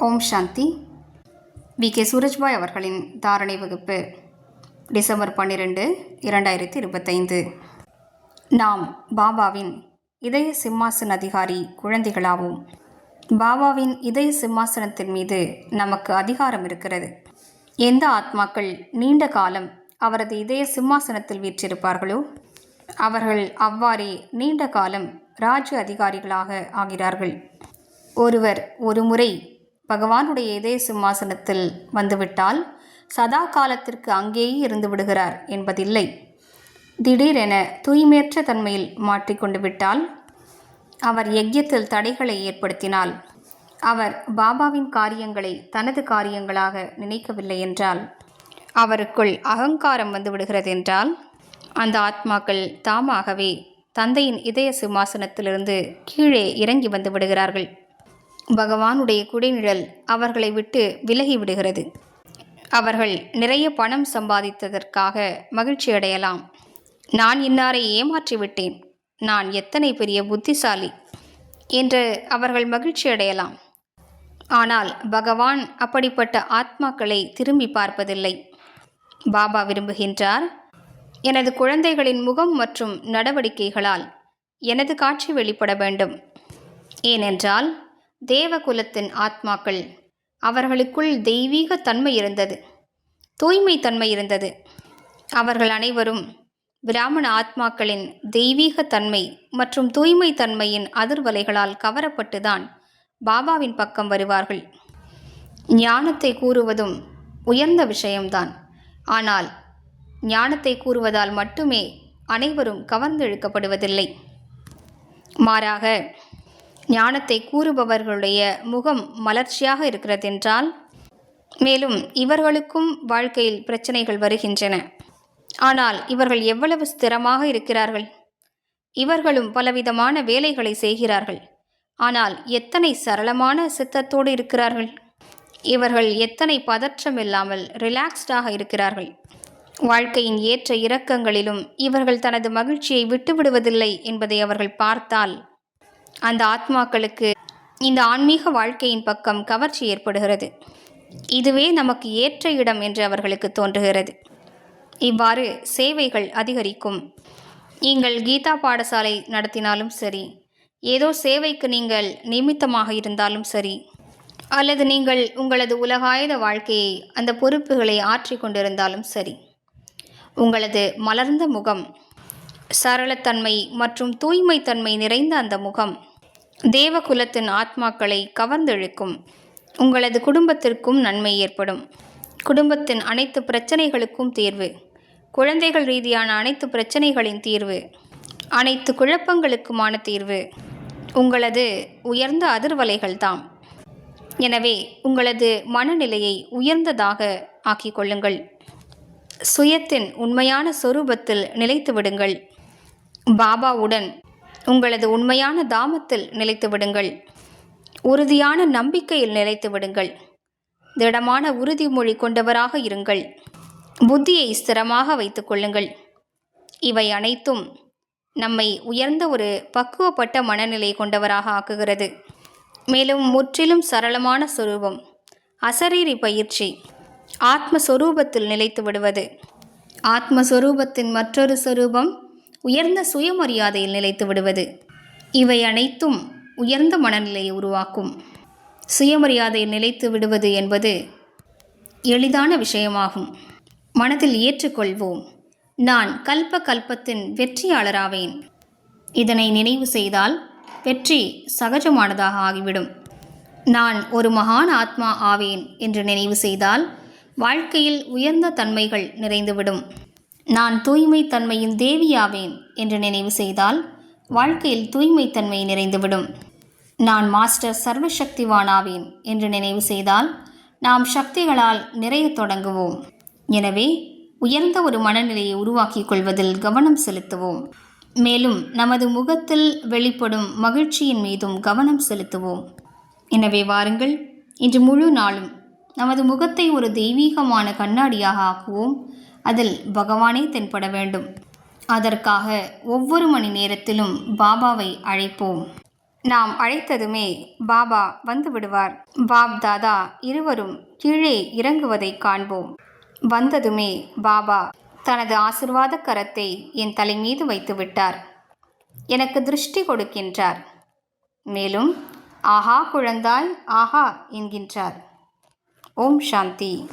Om Shanti. We. K. Surajbhai அவர்களின் தாரணை வகுப்பு டிசம்பர் பன்னிரெண்டு இரண்டாயிரத்தி இருபத்தைந்து. நாம் பாபாவின் இதய சிம்மாசன அதிகாரி குழந்தைகளாவோம். பாபாவின் இதய சிம்மாசனத்தின் மீது நமக்கு அதிகாரம் இருக்கிறது. எந்த ஆத்மாக்கள் நீண்ட காலம் அவரது இதய சிம்மாசனத்தில் வீற்றிருப்பார்களோ அவர்கள் அவ்வாறே நீண்ட காலம் ராஜ்ய அதிகாரிகளாக ஆகிறார்கள். ஒருவர் ஒரு முறை பகவானுடைய இதய சிம்மாசனத்தில் வந்துவிட்டால் சதா காலத்திற்கு அங்கேயே இருந்து விடுகிறார் என்பதில்லை. திடீரென தூய்மையற்ற தன்மையில் மாற்றிக்கொண்டு விட்டால் அவர் யஜ்யத்தில் தடைகளை ஏற்படுத்தினால் அவர் பாபாவின் காரியங்களை தனது காரியங்களாக நினைக்கவில்லை என்றால் அவருக்குள் அகங்காரம் வந்து விடுகிறது என்றால் அந்த ஆத்மாக்கள் தாமாகவே தந்தையின் இதய சிம்மாசனத்திலிருந்து கீழே இறங்கி வந்து விடுகிறார்கள். பகவானுடைய குடிநிழல் அவர்களை விட்டு விலகி விடுகிறது. அவர்கள் நிறைய பணம் சம்பாதித்ததற்காக மகிழ்ச்சி அடையலாம் நான் இன்னாரை ஏமாற்றி விட்டேன். நான் எத்தனை பெரிய புத்திசாலி? என்று அவர்கள் மகிழ்ச்சி அடையலாம் ஆனால் பகவான் அப்படிப்பட்ட ஆத்மாக்களை திரும்பி பார்ப்பதில்லை. பாபா விரும்புகின்றார் எனது குழந்தைகளின் முகம் மற்றும் நடவடிக்கைகளால் எனது காட்சி வெளிப்பட வேண்டும். ஏனென்றால் தேவகுலத்தின் ஆத்மாக்கள். அவர்களுக்குள் தெய்வீக தன்மை இருந்தது. தூய்மை தன்மை இருந்தது. அவர்கள் அனைவரும் பிராமண ஆத்மாக்களின் தெய்வீக தன்மை மற்றும் தூய்மை தன்மையின் அதிர்வலைகளால் கவரப்பட்டுதான் பாபாவின் பக்கம் வருவார்கள். ஞானத்தை கூறுவதும் உயர்ந்த விஷயம்தான். ஆனால் ஞானத்தை கூறுவதால் மட்டுமே அனைவரும் கவர்ந்தெழுக்கப்படுவதில்லை. மாறாக ஞானத்தை கூறுபவர்களுடைய முகம் மலர்ச்சியாக இருக்கிறதென்றால் மேலும் இவர்களுக்கும் வாழ்க்கையில் பிரச்சனைகள் வருகின்றன. ஆனால் இவர்கள் எவ்வளவு ஸ்திரமாக இருக்கிறார்கள்? இவர்களும் பலவிதமான வேலைகளை செய்கிறார்கள். ஆனால் எத்தனை சரளமான சித்தத்தோடு இருக்கிறார்கள்? இவர்கள் எத்தனை பதற்றம் இல்லாமல் ரிலாக்ஸ்டாக இருக்கிறார்கள்? வாழ்க்கையின் ஏற்ற இறக்கங்களிலும் இவர்கள் தனது மகிழ்ச்சியை விட்டுவிடுவதில்லை என்பதை அவர்கள் பார்த்தால் அந்த ஆத்மாக்களுக்கு இந்த ஆன்மீக வாழ்க்கையின் பக்கம் கவர்ச்சி ஏற்படுகிறது. இதுவே நமக்கு ஏற்ற இடம் என்று அவர்களுக்கு தோன்றுகிறது. இவ்வாறு சேவைகள் அதிகரிக்கும். நீங்கள் கீதா பாடசாலை நடத்தினாலும் சரி ஏதோ சேவைக்கு நீங்கள் நிமித்தமாக இருந்தாலும் சரி அல்லது நீங்கள் உங்களது உலகாயுத வாழ்க்கையை அந்த பொறுப்புகளை ஆற்றி கொண்டிருந்தாலும் சரி உங்களது மலர்ந்த முகம் சரளத்தன்மை மற்றும் தூய்மைத்தன்மை நிறைந்த அந்த முகம் தேவகுலத்தின் ஆத்மாக்களை கவர்ந்தெழுக்கும். உங்களது குடும்பத்திற்கும் நன்மை ஏற்படும். குடும்பத்தின் அனைத்து பிரச்சனைகளுக்கும் தீர்வு. குழந்தைகள் ரீதியான அனைத்து பிரச்சனைகளின் தீர்வு. அனைத்து குழப்பங்களுக்குமான தீர்வு. உங்களது உயர்ந்த அதிர்வலைகள் தாம் எனவே உங்களது மனநிலையை உயர்ந்ததாக ஆக்கிக் கொள்ளுங்கள் சுயத்தின் உண்மையான சொரூபத்தில் நிலைத்து விடுங்கள். பாபாவுடன் உங்களது உண்மையான தாமத்தில் நிலைத்து விடுங்கள். உறுதியான நம்பிக்கையில் நிலைத்து விடுங்கள். திடமான உறுதிமொழி கொண்டவராக இருங்கள். புத்தியை ஸ்திரமாக வைத்து கொள்ளுங்கள். இவை அனைத்தும் நம்மை உயர்ந்த ஒரு பக்குவப்பட்ட மனநிலை கொண்டவராக ஆக்குகிறது. மேலும் முற்றிலும் சரளமான சுரூபம் அசரீரி பயிற்சி ஆத்மஸ்வரூபத்தில் நிலைத்து விடுவது. ஆத்மஸ்வரூபத்தின் மற்றொரு சொரூபம் உயர்ந்த சுயமரியாதையில் நிலைத்து விடுவது. இவை அனைத்தும் உயர்ந்த மனநிலையை உருவாக்கும். சுயமரியாதையில் நிலைத்து விடுவது என்பது எளிதான விஷயமாகும். மனதில் ஏற்றுக்கொள்வோம். நான் கல்ப கல்பத்தின் வெற்றியாளராவேன். இதனை நினைவு செய்தால் வெற்றி சகஜமானதாக ஆகிவிடும். நான் ஒரு மகான் ஆத்மா ஆவேன் என்று நினைவு செய்தால் வாழ்க்கையில் உயர்ந்த தன்மைகள் நிறைந்துவிடும். நான் தூய்மை தன்மையின் தேவியாவேன் என்று நினைவு செய்தால் வாழ்க்கையில் தூய்மை தன்மை நிறைந்துவிடும். நான் மாஸ்டர் சர்வசக்திவானாவேன் என்று நினைவு செய்தால் நாம் சக்திகளால் நிறைய தொடங்குவோம். எனவே உயர்ந்த ஒரு மனநிலையை உருவாக்கிக் கொள்வதில் கவனம் செலுத்துவோம். மேலும் நமது முகத்தில் வெளிப்படும் மகிழ்ச்சியின் மீதும் கவனம் செலுத்துவோம். எனவே வாருங்கள் இன்று முழு நாளும் நமது முகத்தை ஒரு தெய்வீகமான கண்ணாடியாக ஆக்குவோம். அதில் பகவானே தென்பட வேண்டும். அதற்காக ஒவ்வொரு மணி நேரத்திலும் பாபாவை அழைப்போம். நாம் அழைத்ததுமே பாபா வந்து விடுவார் பாப் தாதா இருவரும் கீழே இறங்குவதைக் காண்போம். வந்ததுமே பாபா தனது ஆசிர்வாத கரத்தை என் தலை மீது வைத்து விட்டார் எனக்கு திருஷ்டி கொடுக்கின்றார். மேலும் ஆஹா குழந்தாய் ஆஹா என்கின்றார். ஓம் சாந்தி.